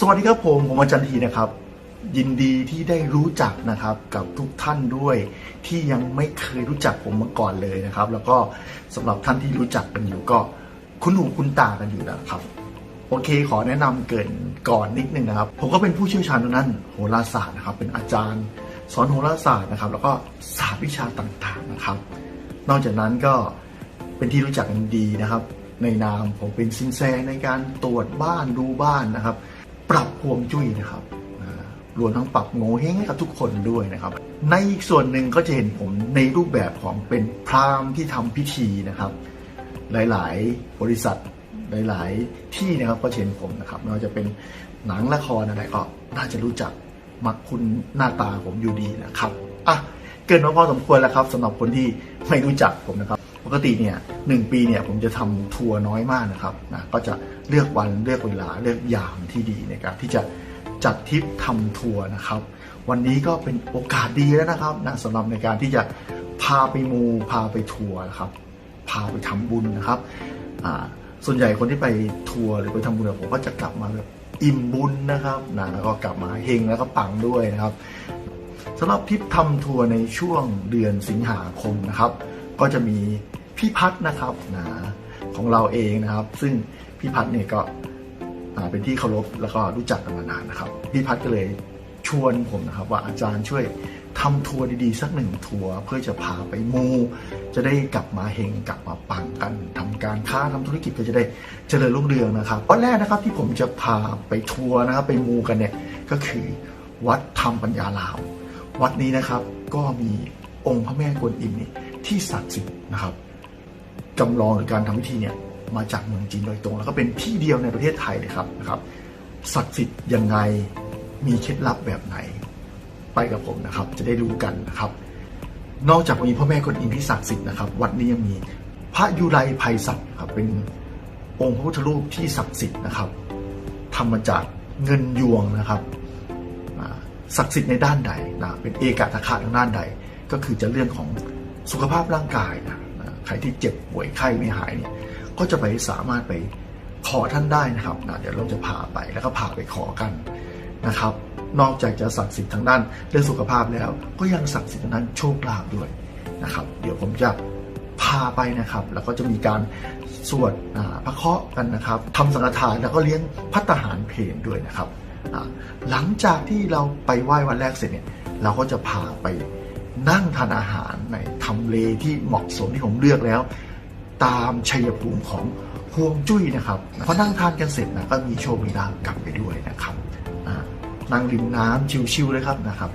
สวัสดีครับผมผมอาจารย์ทีนะครับ ยินดีที่ได้รู้จักนะครับกับทุกท่านด้วยที่ยังไม่เคยรู้จักผมมาก่อนเลยนะครับ แล้วก็สำหรับท่านที่รู้จักกันอยู่ก็คุ้นหูคุ้นตากันอยู่แล้วครับ โอเคขอแนะนำเกินก่อนนิดนึงนะครับ ผมก็เป็นผู้เชี่ยวชาญทางด้านโหราศาสตร์นะครับ เป็นอาจารย์ สอนโหราศาสตร์นะครับ แล้วก็ศาสตร์วิชาต่างๆนะครับ นอกจากนั้นก็เป็นที่รู้จักกันดีนะครับ ในนามผมเป็นซินแซในการตรวจบ้านดูบ้านนะครับ ปรับพวงจุ้ยนะครับรวมทั้งปรับโงเฮงให้กับทุกคนด้วยนะครับ ในอีกส่วนหนึ่งก็จะเห็นผมในรูปแบบของเป็นพราหมณ์ที่ทำพิธีนะครับ หลายๆ บริษัทหลาย ๆ ที่นะครับก็เห็นผมนะครับไม่ว่าจะเป็นหนังละครอะไรก็น่าจะรู้จักมักคุณหน้าตาผมอยู่ดีนะครับอะเกินมาพอสมควรแล้วครับสำหรับคนที่ไม่รู้จักผมนะครับ ปกติเนี่ยหนึ่งปีเนี่ยผมจะทำทัวร์น้อยมากนะครับนะก็จะเลือกวันเลือกเวลาเลือกยามที่ดีในการที่จะจัดทริปทำทัวร์นะครับ วันนี้ก็เป็นโอกาสดีแล้วนะครับนะสำหรับในการที่จะพาไปมูพาไปทัวร์นะครับ พาไปทำบุญนะครับส่วนใหญ่คนที่ไปทัวร์หรือไปทำบุญเนี่ยผมก็จะกลับมาแบบอิ่มบุญนะครับนะแล้วก็กลับมาเฮงแล้วก็ปังด้วยนะครับสำหรับทริปทำทัวร์ในช่วงเดือนสิงหาคมนะครับ ก็จะมีพี่พัฒน์นะครับนะของเราเองนะครับ ซึ่งพี่พัฒน์เนี่ยก็เป็นที่เคารพแล้วก็รู้จักกันมานานนะครับ พี่พัฒน์ก็เลยชวนผมนะครับ ว่าอาจารย์ช่วยทำทัวร์ดีๆ สักหนึ่งทัวร์เพื่อจะพาไปมูจะได้กลับมาเฮงกลับมาปังกันทำการค้าทำธุรกิจก็จะได้เจริญรุ่งเรืองนะครับวันแรกนะครับที่ผมจะพาไปทัวร์นะครับไปมูกันเนี่ยก็คือวัดธรรมปัญญาลาว วัดนี้นะครับก็มีองค์พระแม่กวนอิมเนี่ย ที่ศักดิ์สิทธิ์นะครับจำลองหรือการทำพิธีเนี่ยมาจากเมืองจีนโดยตรง แล้วก็เป็นที่เดียวในประเทศไทยเลยครับนะครับศักดิ์สิทธิ์ยังไงมีเคล็ดลับแบบไหน ไปกับผมนะครับ จะได้รู้กันนะครับ นอกจากมีพ่อแม่กวนอิมที่ศักดิ์สิทธิ์นะครับ วัดนี้ยังมีพระยุไรภัยศักดิ์ครับเป็นองค์พระพุทธรูปที่ศักดิ์สิทธิ์นะครับทำมาจากเงินยวงนะครับศักดิ์สิทธิ์ในด้านใดนะเป็นเอกาทาทางด้านใด ก็คือจะเรื่องของ สุขภาพร่างกายนะใครที่เจ็บป่วยไข้ไม่หายเนี่ยก็จะไปสามารถไปขอท่านได้นะครับนะเดี๋ยวเราจะพาไปแล้วก็พาไปขอกันนะครับ นอกจากจะศักดิ์สิทธิ์ทางด้านเรื่องสุขภาพแล้ว ก็ยังศักดิ์สิทธิ์ทางด้านโชคลาภด้วยนะครับ เดี๋ยวผมจะพาไปนะครับ แล้วก็จะมีการสวดอ่าพระเคาะกันนะครับทำสังฆทานแล้วก็เลี้ยงพัตหารเพลด้วยนะครับหลังจากที่เราไปไหว้วันแรกเสร็จเนี่ยเราก็จะพาไป นั่งทานอาหารในทำเลที่เหมาะสมที่ผมเลือกแล้ว ตามชัยภูมิของฮวงจุ้ยนะครับพอนั่งทานกันเสร็จนะก็มีโชคมีลาภกลับไปด้วยนะครับนั่งริมน้ำชิวๆเลยครับนะครับ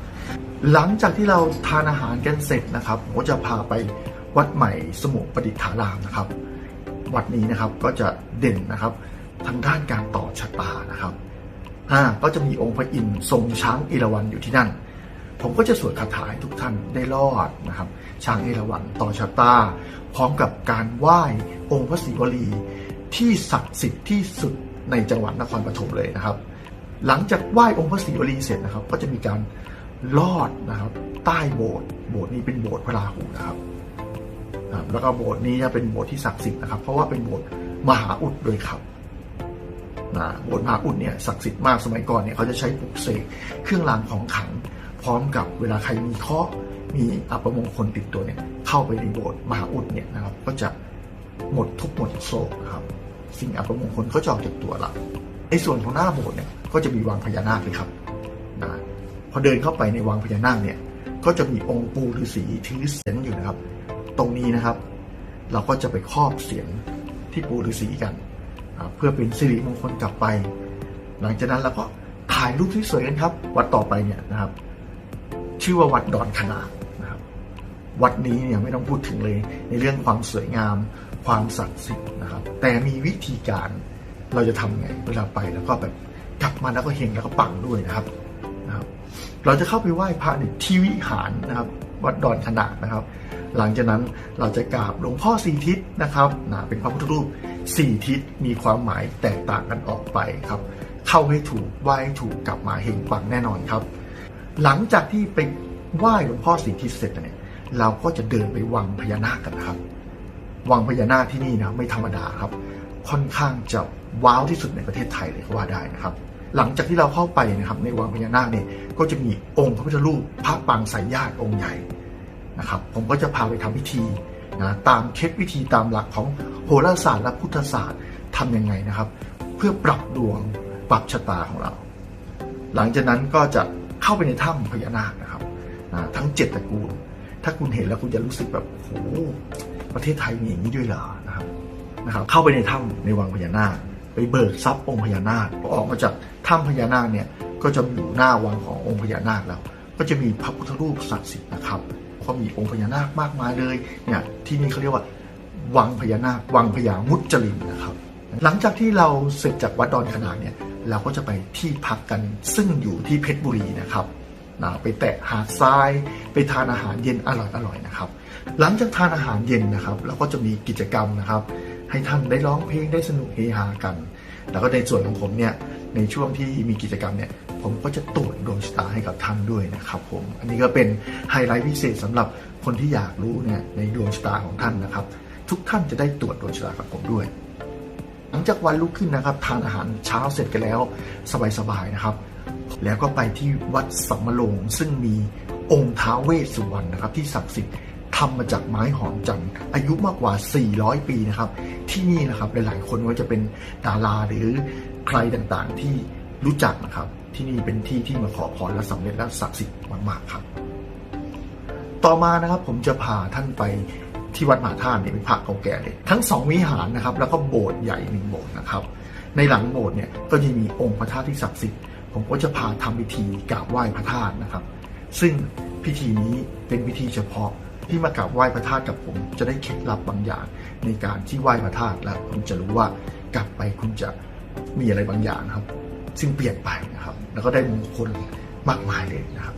หลังจากที่เราทานอาหารกันเสร็จนะครับผมก็จะพาไปวัดใหม่สมุปดิฐารามนะครับ วัดนี้นะครับก็จะเด่นนะครับทางด้านการต่อชะตานะครับอ่าก็จะมีองค์พระอินทร์ทรงช้างเอราวัณอยู่ที่นั่น ผมก็จะสวดคาถาให้ทุกท่านได้รอดนะครับช้างเอราวัณต่อชะตา พร้อมกับการไหว้องค์พระศิวลี ที่ศักดิ์สิทธิ์ที่สุดในจังหวัดนครปฐมเลยนะครับ หลังจากไหว้องค์พระศิวลีเสร็จนะครับ ก็จะมีการลอดนะครับ ใต้โบสถ์โบสถ์นี้เป็นโบสถ์พระราหูนะครับแล้วก็โบสถ์นี้จะเป็นโบสถ์ที่ศักดิ์สิทธิ์นะครับ เพราะว่าเป็นโบสถ์มหาอุดโดยครับนะโบสถ์มหาอุดเนี่ยศักดิ์สิทธิ์มากสมัยก่อนเนี่ยเขาจะใช้ปลุกเสกเครื่องรางของขลัง พร้อมกับเวลาใครมีเคราะห์มีอัปมงคลติดตัวเนี่ยเข้าไปในโบสถ์มหาอุดเนี่ยนะครับ ก็จะหมดทุกหมดโศกนะครับ สิ่งอัปมงคลก็จะออกจากตัวเราในส่วนของหน้าโบสถ์เนี่ยก็จะมีวังพญานาคเลยครับนะพอเดินเข้าไปในวังพญานาคเนี่ย ก็จะมีองค์ปูฤาษีถือเสียงอยู่นะครับ ตรงนี้นะครับ เราก็จะไปครอบเสียงที่ปูฤาษีกันเพื่อเป็นสิริมงคลกลับไป หลังจากนั้นเราก็ถ่ายรูปที่สวยกันครับ วัดต่อไปเนี่ยนะครับ ชื่อว่าวัดดอนขนากนะครับวัดนี้เนี่ยไม่ต้องพูดถึงเลยในเรื่องความสวยงาม ความศักดิ์สิทธิ์นะครับ แต่มีวิธีการเราจะทำไงเวลาไปแล้วก็แบบกลับมาแล้วก็เฮงแล้วก็ปังด้วยนะครับนะครับ เราจะเข้าไปไหว้พระในที่วิหารนะครับ วัดดอนขนากนะครับ หลังจากนั้นเราจะกราบหลวงพ่อสี่ทิศนะครับนะเป็นพระพุทธรูปสี่ทิศมีความหมายแตกต่างกันออกไปครับ เข้าให้ถูกไหว้ให้ถูกกลับมาเฮงปังแน่นอนครับ หลังจากที่ไปไหว้หลวงพ่อสี่ทิเสร็จเนี่ย เราก็จะเดินไปวังพญานาคกันนะครับ วังพญานาคที่นี่นะไม่ธรรมดาครับ ค่อนข้างจะว้าวที่สุดในประเทศไทยเลยก็ว่าได้นะครับ หลังจากที่เราเข้าไปนะครับในวังพญานาคเนี่ยก็จะมีองค์พระพุทธรูปพระปางสายญาติองค์ใหญ่นะครับ ผมก็จะพาไปทำพิธีนะตามเคล็ดวิธีตามหลักของโหราศาสตร์และพุทธศาสตร์ทำยังไงนะครับ เพื่อปรับดวงปรับชะตาของเรา หลังจากนั้นก็จะ เข้าไปในถ้ำพญานาคนะครับนะทั้งเจ็ดตระกูล ถ้าคุณเห็นแล้วคุณจะรู้สึกแบบโอ้โหประเทศไทยมีอย่างนี้ด้วยเหรอนะครับนะครับ เข้าไปในถ้ำในวังพญานาค ไปเบิกทรัพย์องค์พญานาคพอออกมาจากถ้ำพญานาคเนี่ยก็จะอยู่หน้าวังขององค์พญานาคแล้ว ก็จะมีพระพุทธรูปศักดิ์สิทธิ์นะครับก็มีองค์พญานาคมากมายเลยเนี่ยที่นี่เขาเรียกว่า วังพญานาค วังพญามุจลินนะครับ หลังจากที่เราเสร็จจากวัดดอนขนานเนี่ย เราก็จะไปที่พักกันซึ่งอยู่ที่เพชรบุรีนะครับนะไปแตะหาดทราย ไปทานอาหารเย็นอร่อยๆนะครับ หลังจากทานอาหารเย็นนะครับ เราก็จะมีกิจกรรมนะครับ ให้ท่านได้ร้องเพลงได้สนุกเฮฮากัน แล้วก็ในส่วนของผมเนี่ยในช่วงที่มีกิจกรรมเนี่ยผมก็จะตรวจดวงชะตาให้กับท่านด้วยนะครับผมอันนี้ก็เป็นไฮไลท์พิเศษสำหรับคนที่อยากรู้เนี่ยในดวงชะตาของท่านนะครับ ทุกท่านจะได้ตรวจดวงชะตากับผมด้วย หลังจากวันลุกขึ้นนะครับ ทานอาหารเช้าเสร็จกันแล้ว สบายๆนะครับ แล้วก็ไปที่วัดสัมมโลงซึ่งมีองค์ท้าเวสสุวรรณนะครับ ที่ศักดิ์สิทธิ์ทำมาจากไม้หอมจันทร์อายุมากกว่า 400 ปีนะครับ ที่นี่นะครับหลายๆ คนว่าจะเป็นดาราหรือใครต่างๆที่รู้จักนะครับ ที่นี่เป็นที่ที่มาขอพรและสำเร็จและศักดิ์สิทธิ์มากๆครับ ต่อมานะครับผมจะพาท่านไป ที่วัดมหาธาตุเนี่ยเป็นพระเก่าแก่เลยทั้งสองวิหารนะครับ แล้วก็โบสถ์ใหญ่หนึ่งโบสถ์นะครับ ในหลังโบสถ์เนี่ยก็จะมีองค์พระธาตุที่ศักดิ์สิทธิ์ผมก็จะพาทำพิธีกราบไหว้พระธาตุนะครับ ซึ่งพิธีนี้เป็นพิธีเฉพาะที่มากราบไหว้พระธาตุกับผมจะได้เคล็ดลับบางอย่าง ในการที่ไหว้พระธาตุแล้วคุณจะรู้ว่ากลับไปคุณจะมีอะไรบางอย่างครับ ซึ่งเปลี่ยนไปนะครับ แล้วก็ได้มงคลมากมายเลยนะครับ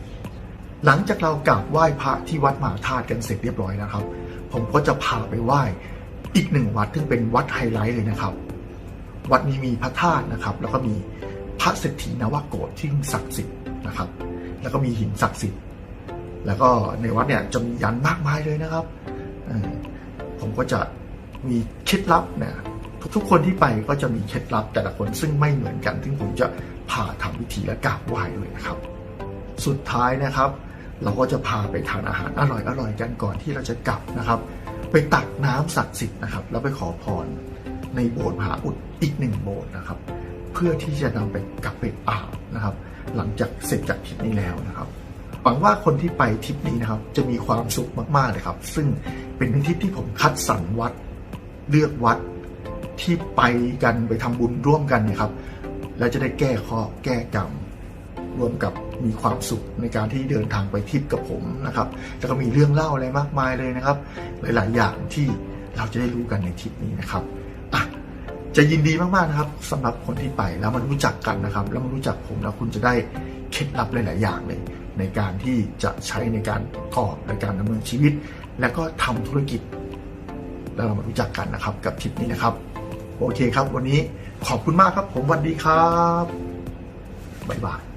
หลังจากเรากราบไหว้พระที่วัดมหาธาตุกันเสร็จเรียบร้อยนะครับ ผมก็จะพาไปไหว้อีกหนึ่งวัดซึ่งเป็นวัดไฮไลท์เลยนะครับ วัดนี้มีพระธาตุนะครับ แล้วก็มีพระเศรษฐีนวโกฏที่ศักดิ์สิทธิ์นะครับ แล้วก็มีหินศักดิ์สิทธิ์ แล้วก็ในวัดเนี่ยจะมียันมากมายเลยนะครับผมก็จะมีเคล็ดลับเนี่ยทุกคนที่ไปก็จะมีเคล็ดลับแต่ละคนซึ่งไม่เหมือนกัน ซึ่งผมจะพาทำพิธีและกราบไหว้ด้วยนะครับ สุดท้ายนะครับ เราก็จะพาไปทานอาหารอร่อยๆกันก่อนที่เราจะกลับนะครับ ไปตักน้ำศักดิ์สิทธิ์นะครับ แล้วไปขอพรในโบสถ์มหาอุดอีกหนึ่งโบสถ์นะครับ เพื่อที่จะนำไปกลับไปอาบนะครับ หลังจากเสร็จจากทริปนี้แล้วนะครับหวังว่าคนที่ไปทริปนี้นะครับ จะมีความสุขมากๆเลยครับ ซึ่งเป็นทริปที่ผมคัดสรรวัดเลือกวัดที่ไปกันไปทำบุญร่วมกันนะครับ แล้วจะได้แก้ข้อแก้กรรม รวมกับมีความสุขในการที่เดินทางไปทริปกับผมนะครับแล้วก็มีเรื่องเล่าอะไรมากมายเลยนะครับ หลาย ๆ อย่างที่เราจะได้รู้กันในทริปนี้นะครับอะจะยินดีมาก ๆ นะครับสำหรับคนที่ไปแล้วมันรู้จักกันนะครับ แล้วมันรู้จักผมแล้วคุณจะได้เคล็ดลับหลาย ๆ อย่างเลย ในการที่จะใช้ในการประกอบในการดำเนินชีวิต และก็ทำธุรกิจ แล้วเรามารู้จักกันนะครับ กับทริปนี้นะครับ โอเคครับ วันนี้ขอบคุณมากครับ ผมวันดีครับบ๊ายบาย